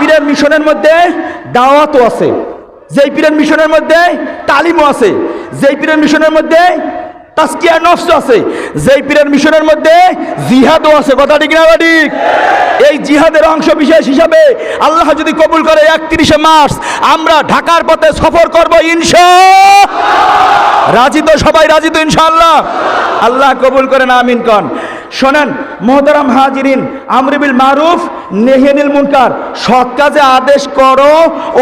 পীরের মিশনের মধ্যে দাওয়াতও আছে। যেই পীরের মিশনের মধ্যে তালিমও আছে। যেই পীরের মিশনের মধ্যে তাস্কিয়া নফস আছে। যেই পীরের মিশনের মধ্যে জিহাদও আছে। কথা ঠিক না ঠিক? এই জিহাদের অংশ বিশেষ হিসাবে আল্লাহ যদি কবুল করে একত্রিশে মার্চ, আমরা ঢাকার পথে সফর করব ইনশা রাজি তো সবাই রাজি তো ইনশাআল্লাহ? আল্লাহ কবুল করেন, আমিন কন। শোনেন, মোহতারাম হাজিরিন আমরিবিল মারুফ নেহেনিল মুনকার, সৎ কাজে আদেশ করো,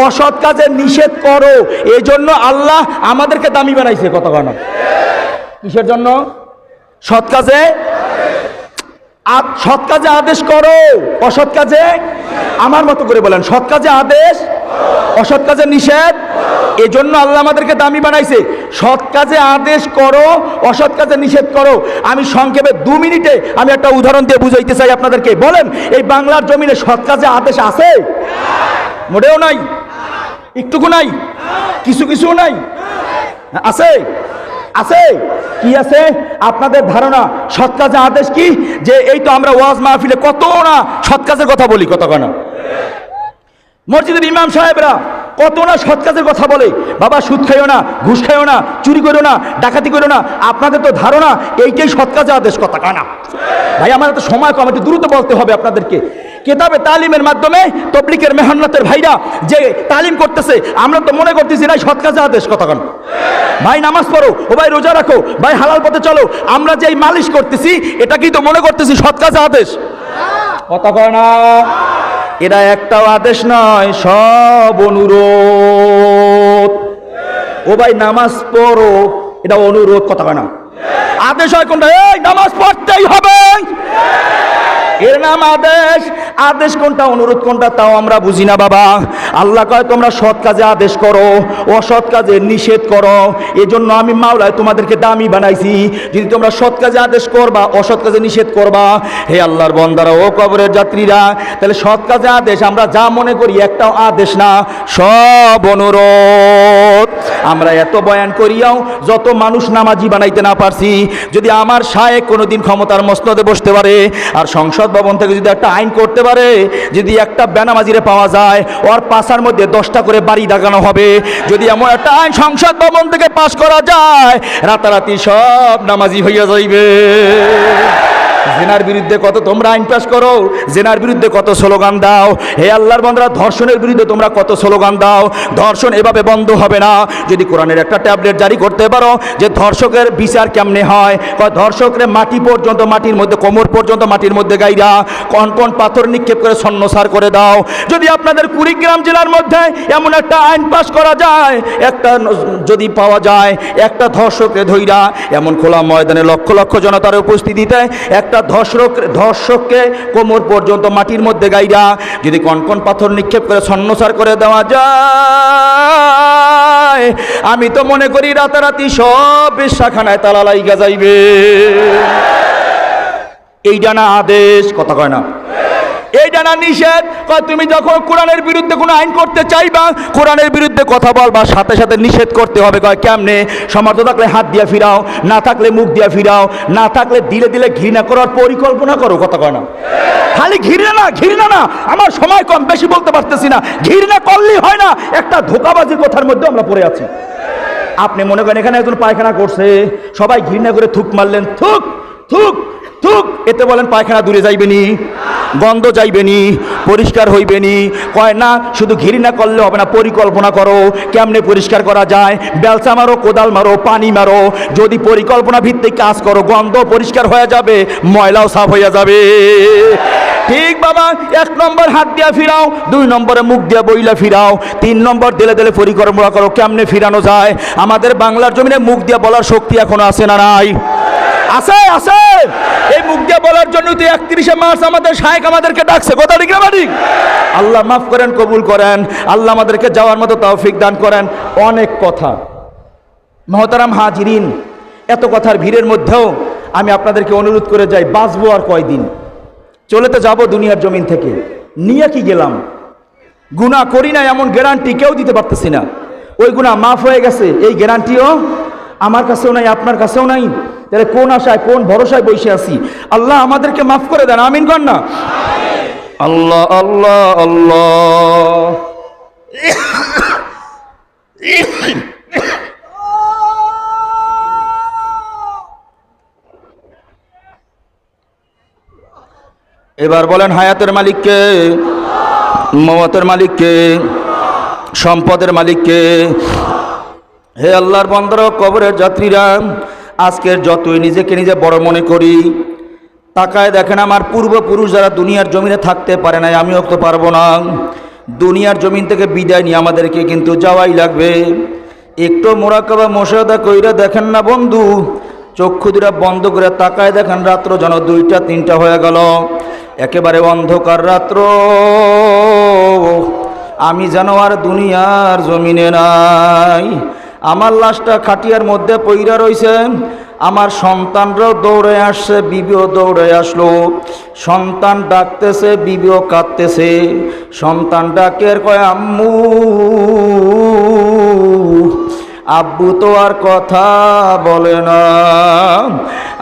অসৎ কাজে নিষেধ করো। এই জন্য আল্লাহ আমাদেরকে দামি বানাইছে কত কিসের জন্য? সৎ কাজে আ- সৎ কাজে আদেশ করো, অসৎ কাজে? আমার মতো করে বলেন, সৎ কাজে আদেশ, অসৎ কাজে নিষেধ? এজন্য আল্লাহ আমাদেরকে দামি বানাইছে। সৎ কাজে আদেশ করো, অসৎ কাজে নিষেধ করো। আমি সংক্ষেপে দু মিনিটে আমি একটা উদাহরণ দিয়ে বুঝাইতে চাই আপনাদেরকে। বলেন, এই বাংলার জমিনে সৎ কাজে আদেশ আছে? মোটেও নাই। একটুকু নাই। কিছু কিছু নাই। আছে? আছে? কি আছে? আপনাদের ধারণা, সৎ কাজের আদেশ কি? যে এই তো আমরা ওয়াজ মাহফিলে কত না সৎ কাজের কথা বলি কত না। মসজিদের ইমাম সাহেবরা কত না সৎ কাজের কথা বলে। বাবা, সুদ খাইও না, ঘুষ খাইও না, চুরি করো না, ডাকাতি করো না, আপনাদের তো ধারণা, এইটাই সৎ কাজে আদেশ কথা কানা ভাই, আমার তো সময় কম, একটু দ্রুত বলতে হবে আপনাদেরকে। কেতাবে তালিমের মাধ্যমে তবলিকের মেহনতের ভাইরা যে তালিম করতেছে, আমরা তো মনে করতেছি না সৎ কাজে আদেশ কথা কান। ভাই, নামাজ পড়ো, ও ভাই, রোজা রাখো, ভাই, হালাল পথে চলো, আমরা যে মালিশ করতেছি এটা কি তো মনে করতেছি সৎ কাজে আদেশ। কথা কয় না। এরা একটাও আদেশ নয়, সব অনুরোধ। ও ভাই, নামাজ পড়ো, এটা অনুরোধ, কথা না। আদেশ হয় কোনটা? এই, নামাজ পড়তেই হবে। এর নাম আদেশ। আদেশ কোনটা, অনুরোধ কোনটা, তাও আমরা বুঝি না বাবা। আল্লাহ কয়, তোমরা সৎ কাজে আদেশ করো, অসৎ কাজে নিষেধ করো। এজন্য আমি মাওলায় তোমাদেরকে দামি বানাইছি। যদি তোমরা সৎ কাজে আদেশ করবা, অসৎ কাজে নিষেধ করবা, হে আল্লাহর বন্দারা, ও কবরের যাত্রীরা, তাহলে সৎ কাজে আদেশ, আমরা যা মনে করি একটাও আদেশ না, সব অনুরোধ। আমরা এত বয়ান করিয়াও যত মানুষ নামাজি বানাইতে না পারছি, যদি আমার শায়েক কোনোদিন ক্ষমতার মসনদে বসতে পারে, আর সংসদ ভবন থেকে যদি একটা আইন করতে পারে, যদি একটা বেনামাজিরে পাওয়া যায়, ওর পাশার মধ্যে দশটা করে বাড়ি দাগানো হবে। যদি এমন একটা আইন সংসদ ভবন থেকে পাশ করা যায়, রাতারাতি সব নামাজি হইয়া যাইবে। জেনার বিরুদ্ধে কত তোমরা আইন পাস করো, জেনার বিরুদ্ধে কত স্লোগান দাও, হে আল্লাহর বন্ধরা ধর্ষণের বিরুদ্ধে তোমরা কত স্লোগান দাও, ধর্ষণ এভাবে বন্ধ হবে না। যদি কোরআনের একটা ট্যাবলেট জারি করতে পারো যে ধর্ষকের বিচার কেমনে হয় ধর্ষকরে মাটি পর্যন্ত, মাটির মধ্যে, কোমর পর্যন্ত, মাটির মধ্যে গাইরা কন কন পাথর নিক্ষেপ করে সন্ন্যসার করে দাও। যদি আপনাদের কুড়িগ্রাম জেলার মধ্যে এমন একটা আইন পাস করা যায়, একটা যদি পাওয়া যায়, একটা ধর্ষকরে ধইরা এমন খোলা ময়দানে লক্ষ লক্ষ জনতার উপস্থিতিতে একটা ধর্ষক ধর্ষককে কোমর পর্যন্ত মাটির মধ্যে গাইরা যদি কনকন পাথর নিক্ষেপ করে সন্ন্যসার করে দেওয়া যায়, আমি তো মনে করি রাতারাতি সব বিশ্বাখানায় তালা লাইগা যাইবে। এইটা না আদেশ, কথা কয় না। এইটা না নিষেধ। তুমি যখন কোরআনের বিরুদ্ধে কোনো আইন করতে চাইবা, কোরআনের বিরুদ্ধে কথা বলবা, সাথে সাথে নিষেধ করতে হবে। কয়, কেমনে? সমর্থ থাকলে হাত দিয়া ফিরাও, না থাকলে মুখ দিয়া ফিরাও, না থাকলে দিলে দিলে ঘৃণা করার পরিকল্পনা করো, কথা কয় না? খালি ঘৃণা না ঘৃণা না। আমার সময় কম, বেশি বলতে পারতেছি না। ঘৃণা করলেই হয় না। একটা ধোকাবাজির কথার মধ্যে আমরা পড়ে আছি। আপনি মনে করেন এখানে একজন পায়খানা করছে, সবাই ঘৃণা করে থুক মারলেন, থুক থুক। থুক এতে বলেন পায়খানা দূরে যাইবে যাইবেনি, গন্ধ যাইবেনি, পরিষ্কার হইবে হইবেনি। কয়, না, শুধু ঘৃণা করলে হবে না, পরিকল্পনা করো, কেমনে পরিষ্কার করা যায়? বেলচা মারো, কোদাল মারো, পানি মারো, যদি পরিকল্পনা ভিত্তিক কাজ করো, গন্ধ পরিষ্কার হয়ে যাবে, ময়লাও সাফ হয়ে যাবে। ঠিক বাবা, এক নম্বর হাত দিয়া ফিরাও, দুই নম্বরে মুখ দিয়া বইলা ফিরাও, তিন নম্বর দিলে দিলে পরিকল্পনা করো, কেমনে ফিরানো যায়? আমাদের বাংলার জমিনে মুখ দিয়া বলার শক্তি এখনও আছে না নাই? আছে আছে এই মুখ দিয়ে বলার জন্য তুই একত্রিশে মার্চ আমাদের শায়েক আমাদেরকে ডাকছে। কথা ঠিক না আল্লাহ মাফ করেন, কবুল করেন। আল্লাহ আমাদেরকে যাওয়ার মতো তৌফিক দান করেন। অনেক কথা। মহতারাম হাজিরিন, এত কথার ভিড়ের মধ্যেও আমি আপনাদেরকে অনুরোধ করে যাই, বাঁচবো আর কয়দিন? চলে তো যাব দুনিয়ার জমিন থেকে। নিয়ে কি গেলাম? গুণা করি না, এমন গ্যারান্টি কেউ দিতে পারতেছি না। ওই গুণা মাফ হয়ে গেছে। এই গ্যারান্টিও আমার কাছেও নাই, আপনার কাছেও নাই। তাহলে কোন আশায় কোন ভরসায় বসে আছি? আল্লাহ আমাদেরকে মাফ করে দেন আমিন কর না? আল্লাহ আল্লাহ আল্লাহ। এবার বলেন হায়াতের মালিককে মমতের মালিককে সম্পদের মালিককে হে আল্লাহর বন্দর কবরের যাত্রীরা আজকের যতই নিজেকে নিজে বড় মনে করি, তাকায় দেখেন আমার পূর্বপুরুষ যারা দুনিয়ার জমিনে থাকতে পারে নাই, আমিও তো পারব না। দুনিয়ার জমিন থেকে বিদায় নিয়ে আমাদেরকে কিন্তু যাওয়াই লাগবে। একটু মোরাকাবা মশাদা কইরা দেখেন না বন্ধু, চক্ষু দুটা বন্ধ করে তাকায় দেখেন রাত্র যেন দুইটা, তিনটা হয়ে গেল। একেবারে অন্ধকার রাত্র। আমি যেন আর দুনিয়ার জমিনে নাই। আমার লাশটা খাটিয়ার মধ্যে পইরা রয়েছে আমার সন্তানরাও দৌড়ে আসছে, বিবিও দৌড়ে আসলো। সন্তান ডাকতেছে, বিবিও কাঁদতেছে। সন্তান ডাকের কয়, আম্মু, আব্বু তো আর কথা বলে না।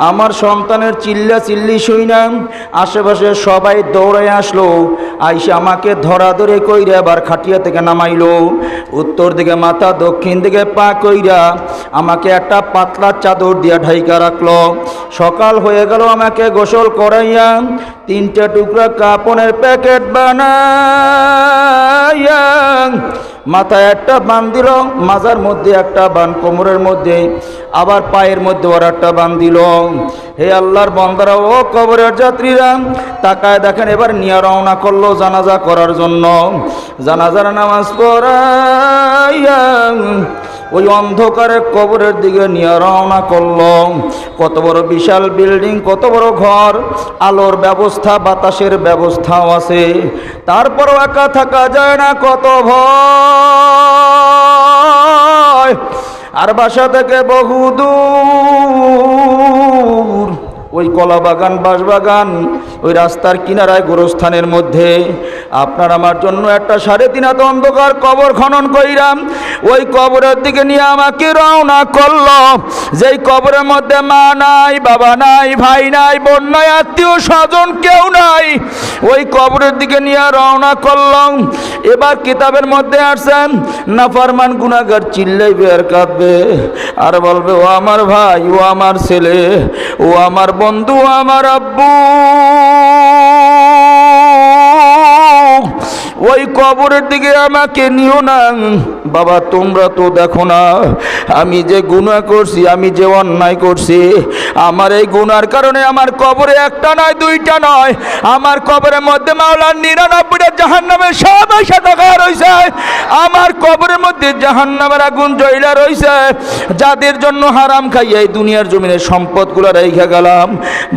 আমার সন্তানের চিল্লা চিল্লি শুই না। আশেপাশে সবাই দৌড়ে আসলো। আইসে আমাকে ধরা ধরে কইরা আবার খাটিয়া থেকে নামাইলো। উত্তর দিকে মাথা, দক্ষিণ দিকে পা কইরা আমাকে একটা পাতলা চাদর দিয়া ঢাইকা রাখল। সকাল হয়ে গেল আমাকে গোসল করাইয়া তিনটা টুকরা কাপনের প্যাকেট বানাইয়া মাথায় একটা বান দিল, মাজার মধ্যে একটা বান, কোমরের মধ্যে, আবার পায়ের মধ্যে ওর একটা বান দিল। হে আল্লাহর বন্দারা, ও কবরের যাত্রীরা, তাকায় দেখেন, এবার নিয়ে রওনা করল জানাজা করার জন্য। জানাজার নামাজ পড়াইয়া ওই অন্ধকারে কবরের দিকে নিয়ে রওনা করলাম। কত বড় বিশাল বিল্ডিং, কত বড় ঘর, আলোর ব্যবস্থা, বাতাসের ব্যবস্থাও আছে। তারপরও একা থাকা যায় না, কত ভয়। আর বাসা থেকে বহু দূর ওই কলা বাগান বাঁশবাগান, ওই রাস্তার কিনারায় গোরস্থানের মধ্যে। আপনার আমার জন্য একটা সাড়ে তিন হাত অন্ধকার কবর খনন করিলাম। ওই কবরের দিকে নিয়ে আমাকে রওনা করল। যেই কবরের মধ্যে মা নাই, বাবা নাই, ভাই নাই, বোন নাই, আত্মীয় স্বজন কেউ নাই, ওই কবরের দিকে নিয়ে রওনা করলাম। এবার কিতাবের মধ্যে আসছেন নাফারমান গুনাগার চিল্লাইবে আর কাঁদবে। আর বলবে, ও আমার ভাই, ও আমার ছেলে, ও আমার বন্ধু আমার আব্বু। ওই কবরের দিকে আমাকে নিও না। বাবা, তোমরা তো দেখো না, আমি যে গুণা করছি, আমি যে অন্যায় করছি। আমার এই গুনার কারণে আমার কবরে একটা নয়, দুইটা নয়। আমার কবরের মধ্যে মাওলার নিরানব্বইটা জাহান নামের সব এসে আমার কবরের মধ্যে জাহান নামের আগুন জয়লা রয়েছে যাদের জন্য হারাম খাইয়ে এই দুনিয়ার জমিনে সম্পদগুলো রেখে গেলাম।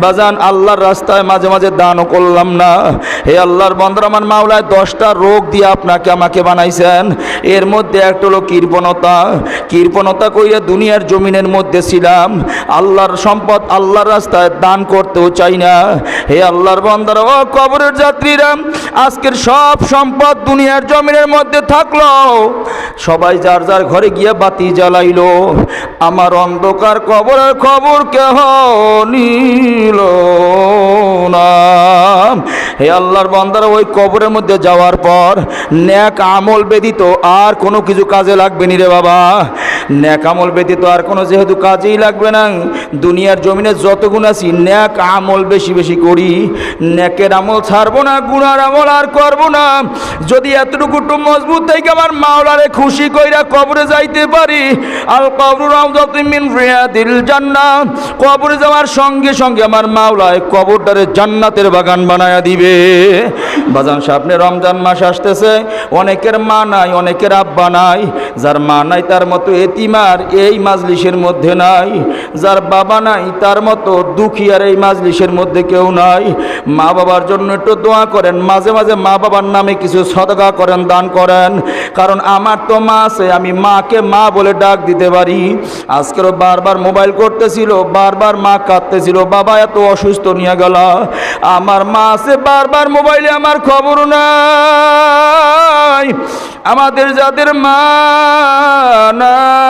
বাজান, আল্লাহর রাস্তায় মাঝে মাঝে দানও করলাম না। হে আল্লাহর বন্দর আমার মাওলায়, দশটা রোগ দিয়ে আপনাকে আমাকে বানাইছেন। এর মধ্যে একটা হলো কৃপণতা। কৃপণতা কইয়া দুনিয়ার জমিনের মধ্যে ছিলাম। আল্লাহর সম্পদ আল্লাহর রাস্তায় দান করতেও চাই না। হে আল্লাহর বন্দার, ও কবরের যাত্রীরা, আজকের সব সম্পদ দুনিয়ার জমিনের মধ্যে থাকল। সবাই যার যার ঘরে গিয়ে বাতি জ্বালাইল। আমার অন্ধকার কবরের খবর কেহ নিল হে আল্লাহর বন্দারা, ওই কবরের মধ্যে যাওয়ার পর ন্যাক আমল বেদিত আর কোনো কিছু কাজে লাগবে নি রে বাবা। ন্যাক আমল ব্যতীত আর কোনো যেহেতু কাজেই লাগবে না। দুনিয়ার জমিনে যত গুণ আছি, ন্যাক আমল বেশি বেশি করি। ন্যাকের আমল ছাড়বো না গুণার আমল আর করব না। যদি এতটুকু একটু মজবুত থেকে আমার মাওলারে খুশি কইরা কবরে যাইতে পারি, আল কবর মিন রিয়াদিল জান্নাত কবরে যাওয়ার সঙ্গে সঙ্গে আমার মাওলায় কবরটারে জান্নাতের বাগান বানায়া দিবে। বাজান সামনে রমজান মাস আসতেছে, অনেকের মা নাই, অনেকের আব্বা নাই। যার মা নাই, তার মতো এতিমার এই মাজলিসের মধ্যে নাই। যার বাবা নাই, তার মতো দুঃখী আর এই মাজলিসের মধ্যে কেউ নাই। মা বাবার জন্য একটু দোয়া করেন, মাঝে মাঝে মা বাবার নামে কিছু সদকা করেন, দান করেন। কারণ আমার তো মা আছে, আমি মাকে মা বলে ডাক দিতে পারি। আজকেরও বারবার মোবাইল করতেছিল, বারবার মা কাঁদতেছিল, বাবা এত অসুস্থ নিয়ে গেল। আমার মা আছে, বারবার মোবাইলে আমার খবর নাই। আমাদের যাদের মা নাই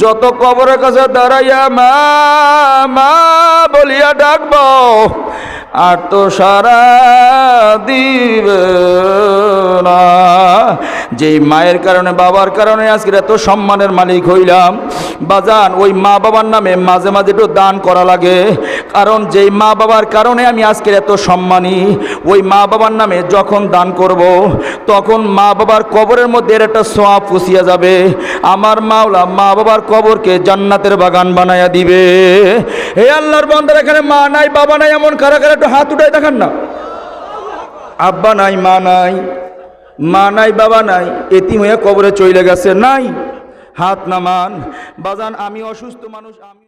যত কবরের কাছে দাঁড়াইয়া মা মা বলিয়া ডাকব আর তো সারা দিবে না। যেই মায়ের কারণে, বাবার কারণে আজকে এত সম্মানের মালিক হইলাম। বাজান, ওই মা বাবার নামে মাঝে মাঝে একটু দান করা লাগে। কারণ যেই মা বাবার কারণে আমি আজকের এত সম্মানী, ওই মা বাবার নামে যখন দান করব, তখন মা বাবার কবরের মধ্যে এর একটা সোয়া পুষিয়া যাবে। আমার মাওলা মা বাবার কবরকে জান্নাতের বাগান বানায়া দিবে। হে আল্লাহর বন্দার, এখানে মা নাই, বাবা নাই, এমন কারা কারা একটু হাত উঠাই দেখান না। আব্বা নাই, মা নাই মা নাই, বাবা নাই, এতিম হয়ে কবরে চলে গেছে, নাই। হাত নামান। বাজান, আমি অসুস্থ মানুষ, আমি